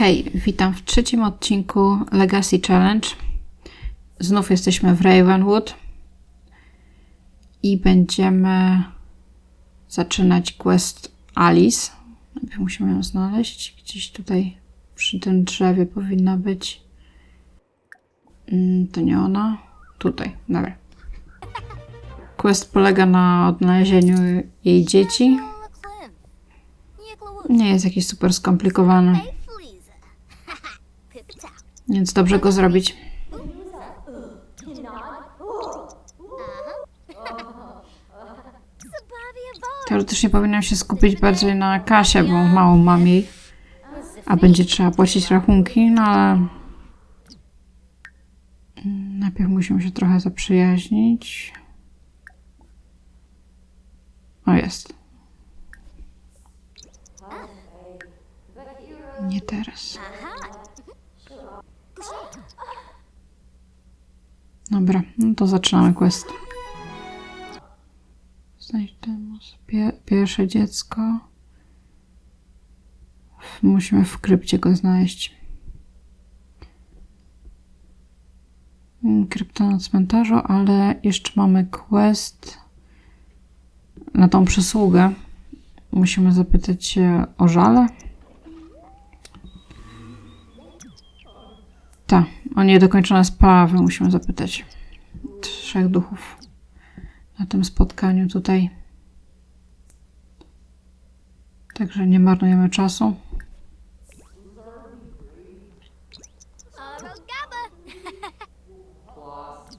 Hej, witam w trzecim odcinku Legacy Challenge. Znów jesteśmy w Ravenwood i będziemy zaczynać quest Alice. Najpierw musimy ją znaleźć. Gdzieś tutaj przy tym drzewie powinna być. Mm, To nie ona. Tutaj, dobra. Quest polega na odnalezieniu jej dzieci. Nie jest jakiś super skomplikowany, więc dobrze go zrobić. Teoretycznie powinnam się skupić bardziej na kasie, bo mało mam jej, a będzie trzeba płacić rachunki, no ale najpierw musimy się trochę zaprzyjaźnić. O, jest. Nie teraz. Dobra, no to zaczynamy quest. Znajdź temus. Pie pierwsze dziecko. Musimy w krypcie go znaleźć. Krypta na cmentarzu, ale jeszcze mamy quest na tą przysługę. Musimy zapytać się o żale. Tak, o niedokończone sprawy musimy zapytać. Trzech duchów na tym spotkaniu tutaj. Także nie marnujemy czasu.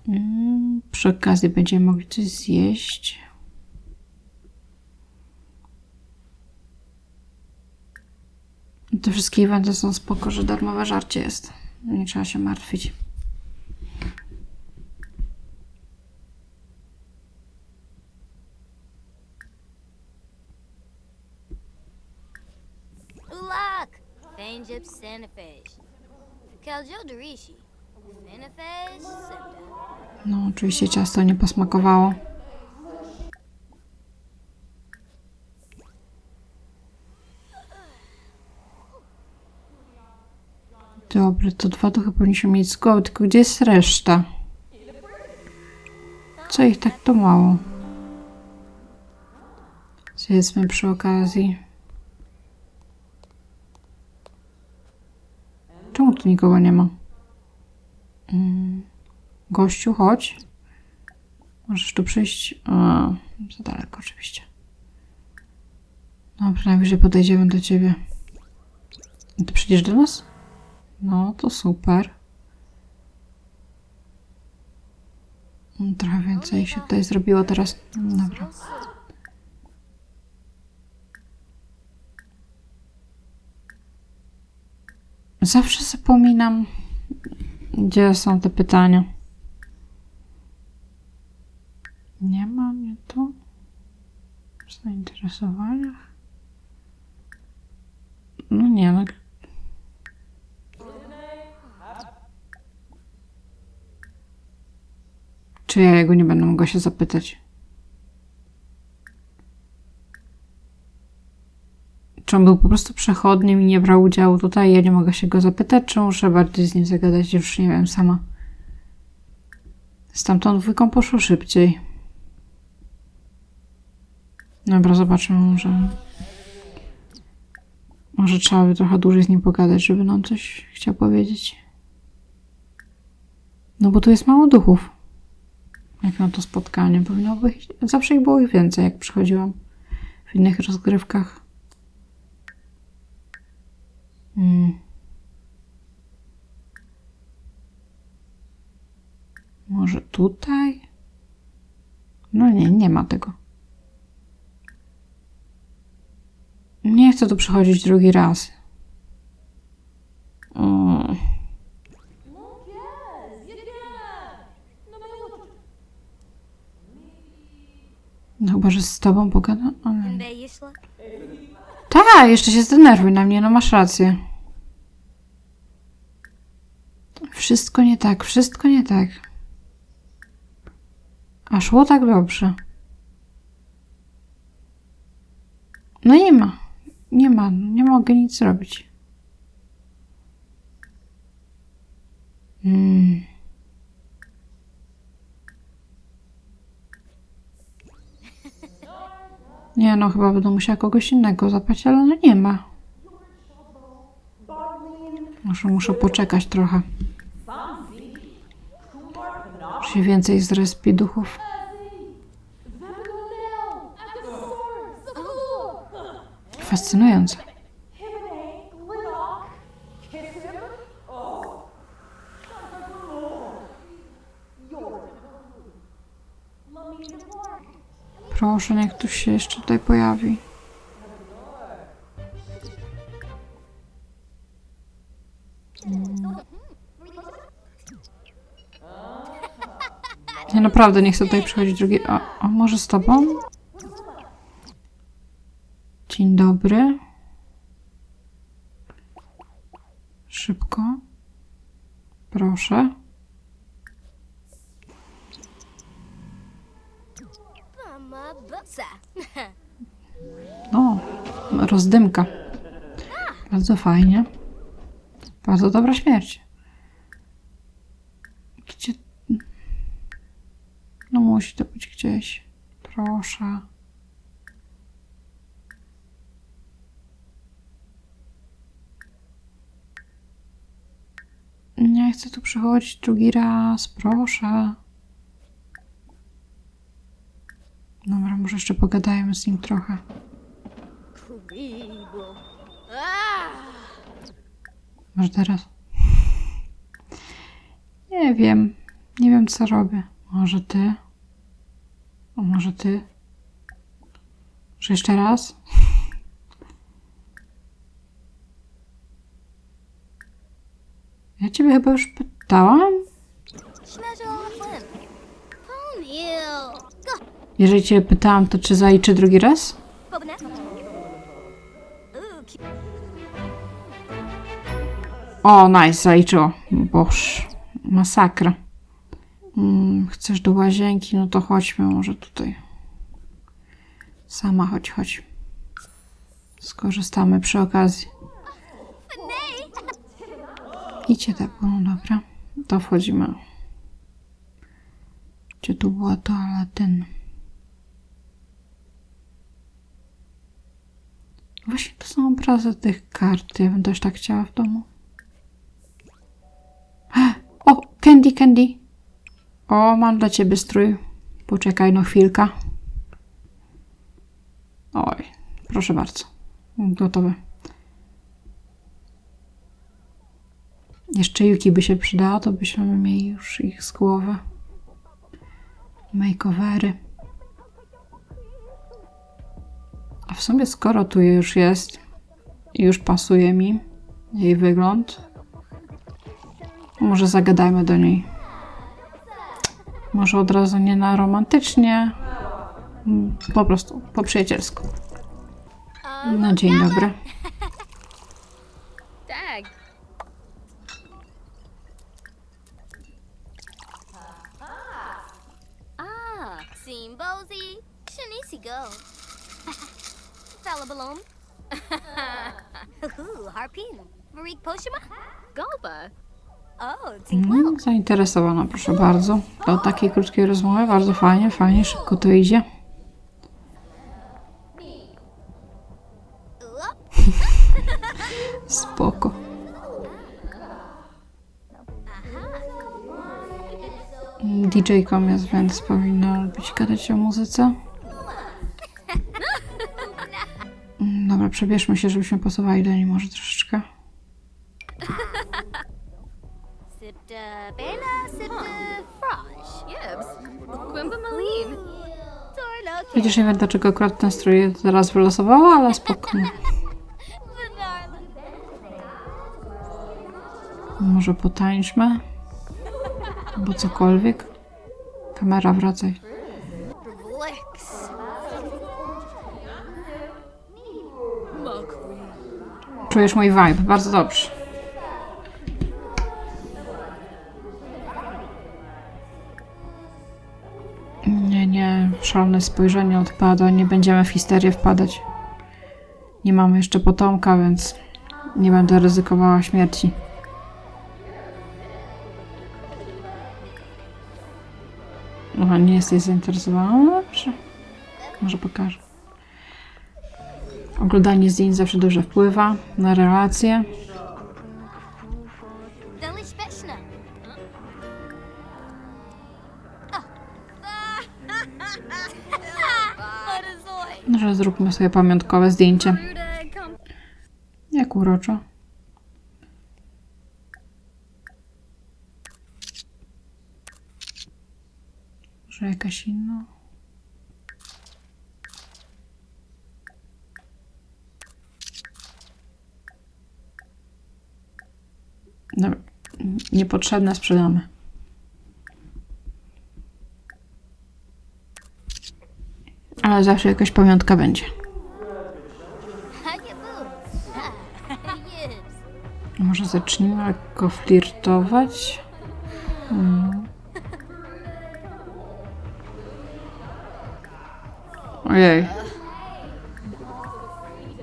Mm, Przy okazji będziemy mogli coś zjeść. Te wszystkie eventy są spoko, że darmowe żarcie jest. Nie trzeba się martwić. Ulak! Fangip Darishi. Sanafage Septa. No, oczywiście ciasto nie posmakowało. Dobra, to dwa duchy powinniśmy mieć z głowy, tylko gdzie jest reszta? Co ich tak to mało? Zjedzmy przy okazji. Czemu tu nikogo nie ma? Gościu, chodź. Możesz tu przyjść. A, za daleko oczywiście. Dobra, najwyżej podejdziemy do ciebie. Ty przyjdziesz do nas? No, to super. Trochę więcej się tutaj zrobiło teraz. Dobra. Zawsze zapominam, gdzie są te pytania. Nie ma mnie tu. W zainteresowaniach. No nie, no. Czy ja jego nie będę mogła się zapytać? Czy on był po prostu przechodnim i nie brał udziału tutaj? Ja nie mogę się go zapytać, czy muszę bardziej z nim zagadać? Już nie wiem sama. Stamtąd dwójką poszło szybciej. Dobra, zobaczmy może. Może trzeba by trochę dłużej z nim pogadać, żeby nam coś chciał powiedzieć. No bo tu jest mało duchów. Jak na to spotkanie. Powinno być. Zawsze ich było ich więcej, jak przychodziłam w innych rozgrywkach. Mm. Może tutaj? No nie, nie ma tego. Nie chcę tu przychodzić drugi raz. Mm. No chyba, że z tobą pogadam. Ale... Tak, jeszcze się zdenerwuj na mnie, no masz rację. Wszystko nie tak, wszystko nie tak. A szło tak dobrze. No nie ma, nie ma, nie mogę nic zrobić.「Mbe Nie no, chyba będę musiała kogoś innego zapać, ale no nie ma. Muszę, muszę poczekać trochę. Muszę się więcej zrespi duchów. Fascynujące. Proszę, niech ktoś się jeszcze tutaj pojawi. Ja naprawdę nie chcę tutaj przychodzić drugi. A, a może z tobą? Dzień dobry. Szybko. Proszę. Rozdymka. Bardzo fajnie. Bardzo dobra śmierć. Gdzie... No musi to być gdzieś. Proszę. Nie chcę tu przychodzić drugi raz, proszę. Dobra, może jeszcze pogadajmy z nim trochę. Może teraz? Nie wiem. Nie wiem, co robię. Może ty? Może ty? Może jeszcze raz? Ja ciebie chyba już pytałam? Jeżeli cię pytałam, to czy zaliczy drugi raz? O, nice, zaliczyło. Boż, masakra. Mm, chcesz do łazienki? No to chodźmy może tutaj. Sama chodź, chodź. Skorzystamy przy okazji. Idźcie tak, no dobra. To wchodzimy. Gdzie tu była toaletyna? Właśnie to są obrazy tych kart. Ja bym też tak chciała w domu. Candy, Candy. O, mam dla ciebie strój. Poczekaj no chwilkę. Oj, proszę bardzo. Gotowe. Jeszcze Yuki by się przydała, to byśmy mieli już ich z głowy. Makeovery. A w sumie skoro tu już jest i już pasuje mi jej wygląd, może zagadajmy do niej. Może od razu nie na romantycznie, mm, po prostu po przyjacielsku. No dzień dobry. Ah, Balloon. Ooh, Harpin. Marik Poshima. Golba. Mm, Zainteresowana, proszę bardzo. Do takiej krótkiej rozmowy, bardzo fajnie, fajnie, szybko to idzie. Spoko. DJ-kom jest, więc powinna lubić gadać o muzyce. Mm, Dobra, przebierzmy się, żebyśmy pasowali do niej może troszeczkę. Bela, Sipta Frosh. Yibs. Quimba Maline. Torno Chociaż nie wiem, dlaczego akurat ten strój teraz wylosowała, ale spokojnie. Może potańczmy? Albo cokolwiek. Kamera, wracaj. Czujesz mój vibe, bardzo dobrze. Szalne spojrzenie odpada, nie będziemy w histerię wpadać. Nie mamy jeszcze potomka, więc nie będę ryzykowała śmierci. Aha, nie jesteś zainteresowana? No Może pokażę. Oglądanie zdjęć zawsze dobrze wpływa na relacje. Że zróbmy sobie pamiątkowe zdjęcie. Jak uroczo. Może jakaś inna? Dobra. Niepotrzebne sprzedamy. Ale zawsze jakaś pamiątka będzie. Może zacznijmy lekko flirtować? Hmm. Ojej.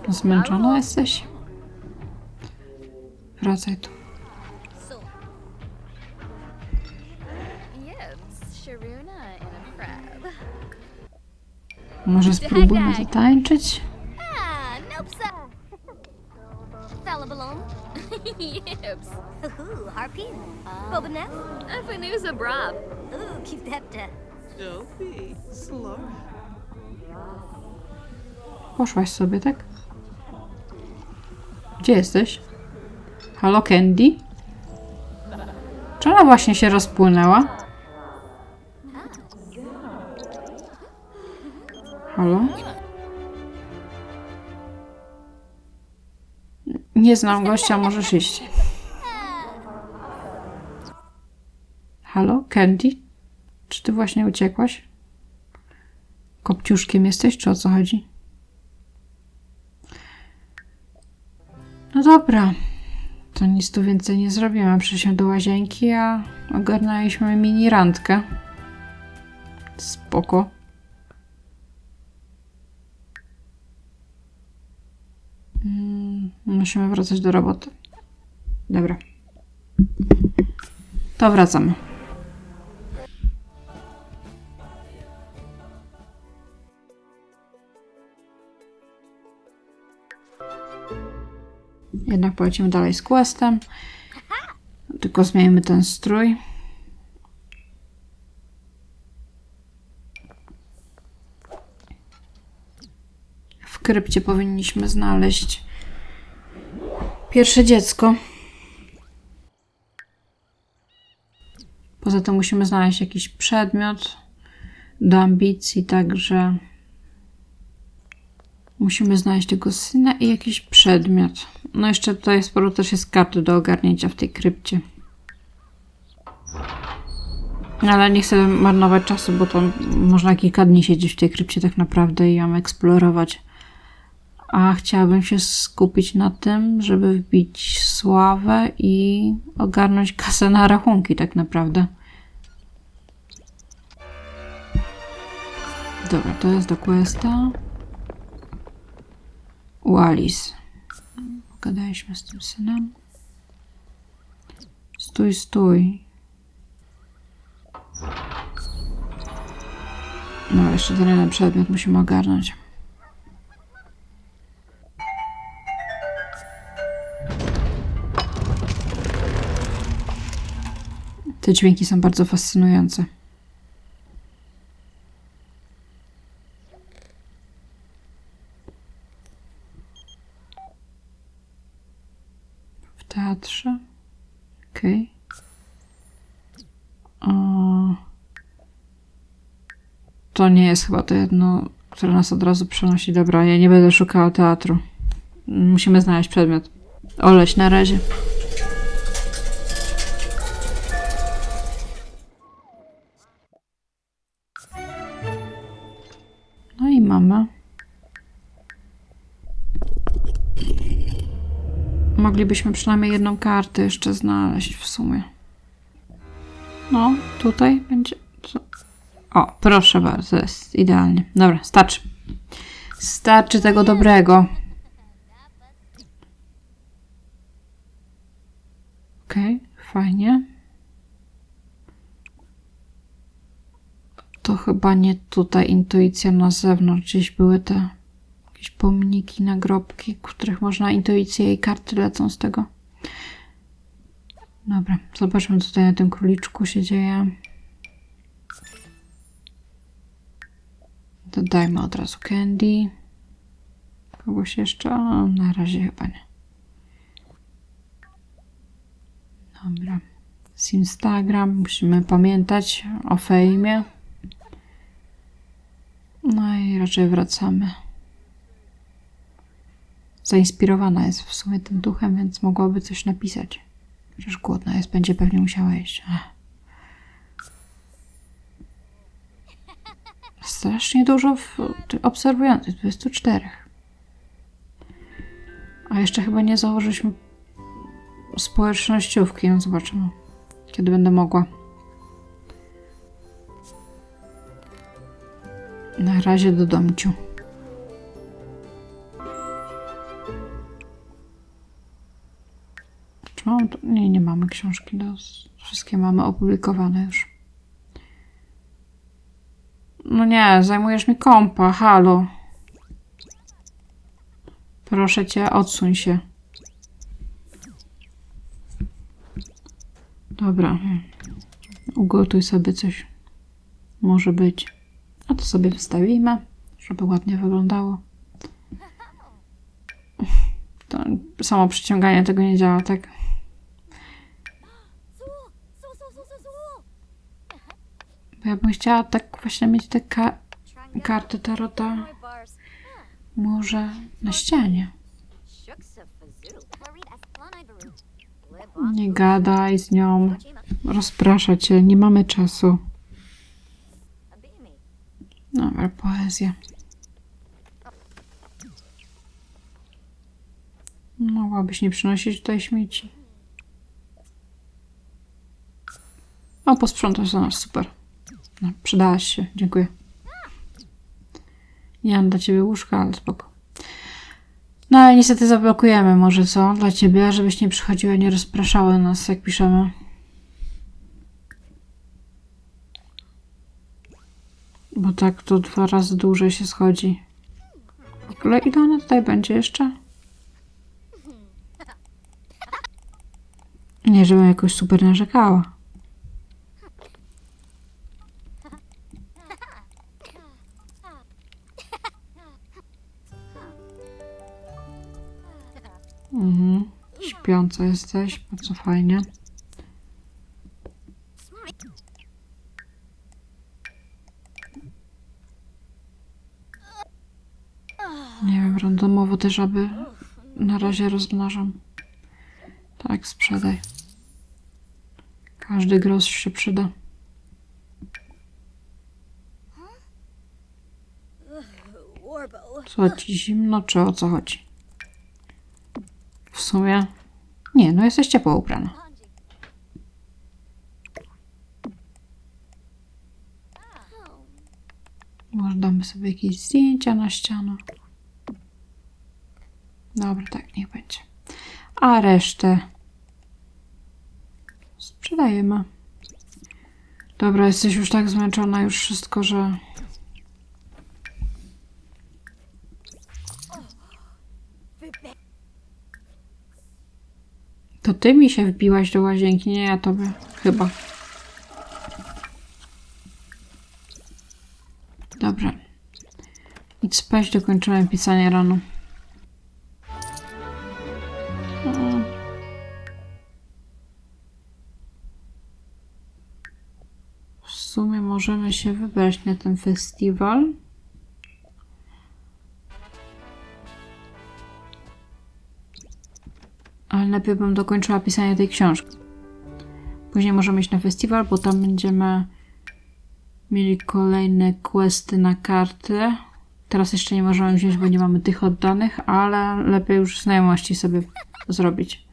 Zmęczona jesteś? Wracaj tu. to. Sophie, Slora. Poszłaś sobie, tak? Gdzie jesteś? Halo, Candy? Czy ona właśnie się rozpłynęła? Nie znam gościa, możesz iść. Halo, Candy? Czy ty właśnie uciekłaś? Kopciuszkiem jesteś, czy o co chodzi? No dobra. To nic tu więcej nie zrobimy. Przyszliśmy do łazienki, a ogarnęliśmy mini randkę. Spoko. Musimy wracać do roboty. Dobra. To wracamy. Jednak polecimy dalej z questem. Tylko zmienimy ten strój. W krypcie powinniśmy znaleźć pierwsze dziecko. Poza tym musimy znaleźć jakiś przedmiot do ambicji, także Musimy znaleźć tego syna i jakiś przedmiot. No jeszcze tutaj sporo też jest karty do ogarnięcia w tej krypcie. No Ale nie chcę marnować czasu, bo to można kilka dni siedzieć w tej krypcie tak naprawdę i ją eksplorować. A chciałabym się skupić na tym, żeby wbić sławę i ogarnąć kasę na rachunki tak naprawdę. Dobra, to jest do questa. Wallis. Pogadaliśmy z tym synem. Stój, stój. No, jeszcze ten jeden przedmiot musimy ogarnąć. Te dźwięki są bardzo fascynujące. W teatrze. Okej. O. To nie jest chyba to jedno, które nas od razu przenosi. Dobra, ja nie będę szukała teatru. Musimy znaleźć przedmiot. Oleś na razie. Moglibyśmy przynajmniej jedną kartę jeszcze znaleźć w sumie. No, tutaj będzie. co? O, proszę bardzo, jest idealnie. Dobra, starczy. Starczy tego dobrego. Okej, fajnie. Chyba nie tutaj, intuicja na zewnątrz. Gdzieś były te jakieś pomniki, nagrobki, których można intuicję i karty lecą z tego. Dobra, zobaczmy co tutaj na tym króliczku się dzieje. Dodajmy od razu candy. Kogoś jeszcze? O, na razie chyba nie. Dobra. Z Instagram musimy pamiętać o fejmie. No i raczej wracamy. Zainspirowana jest w sumie tym duchem, więc mogłaby coś napisać. Przecież głodna jest, będzie pewnie musiała jeść. Strasznie dużo w, obserwujących, 24. A jeszcze chyba nie założyliśmy społecznościówki. No zobaczymy, kiedy będę mogła. Na razie do domciu. Mam to? Nie, nie mamy książki. Do... Wszystkie mamy opublikowane już. No nie, zajmujesz mi kompa, halo. Proszę cię, odsuń się. Dobra. hmm. Ugotuj sobie coś. Może być. A to sobie wystawimy, żeby ładnie wyglądało. To samo przyciąganie tego nie działa, tak? Ja bym chciała tak właśnie mieć te ka- karty tarota może na ścianie. Nie gadaj z nią. Rozprasza cię, nie mamy czasu. Dobra, poezja. Mogłabyś nie przynosić tutaj śmieci. O, posprzątasz za nas, super. No, przydałaś się, dziękuję. Nie mam dla ciebie łóżka, ale spoko. No ale niestety zablokujemy może co dla ciebie, żebyś nie przychodziła, nie rozpraszały nas, jak piszemy. Bo tak to dwa razy dłużej się schodzi. W ogóle ile ona tutaj będzie jeszcze? Nie, żebym jakoś super narzekała. Śpiąca jesteś, bardzo fajnie. Nie wiem, randomowo te żaby na razie rozmnażam. Tak, sprzedaj. Każdy grosz się przyda. Co ci zimno, czy o co chodzi? W sumie. Nie, no jesteś ciepło ubrana. Może damy sobie jakieś zdjęcia na ścianę. Dobra, tak, niech będzie. A resztę sprzedajemy. Dobra, jesteś już tak zmęczona, już wszystko, że. To ty mi się wbiłaś do łazienki, nie ja tobie. Chyba. Dobrze. Idź spać, dokończymy pisanie rano. W sumie możemy się wybrać na ten festiwal. Najpierw bym dokończyła pisanie tej książki. Później możemy iść na festiwal, bo tam będziemy mieli kolejne questy na karty. Teraz jeszcze nie możemy wziąć, bo nie mamy tych oddanych, ale lepiej już znajomości sobie zrobić.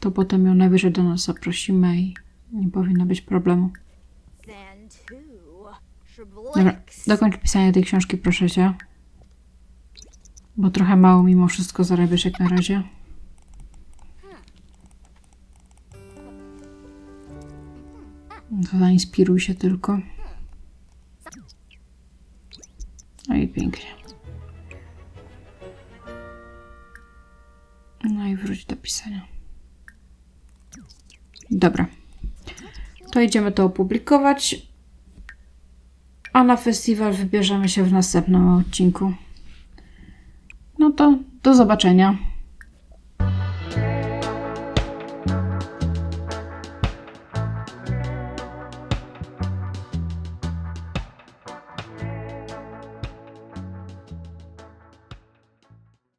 To potem ją najwyżej do nas zaprosimy i nie powinno być problemu. Dobra, dokończ pisanie tej książki, proszę cię. Bo trochę mało mimo wszystko zarabiasz jak na razie. To zainspiruj się tylko. No i pięknie. No i wróć do pisania. Dobra. To idziemy to opublikować. A na festiwal wybierzemy się w następnym odcinku. No to do zobaczenia.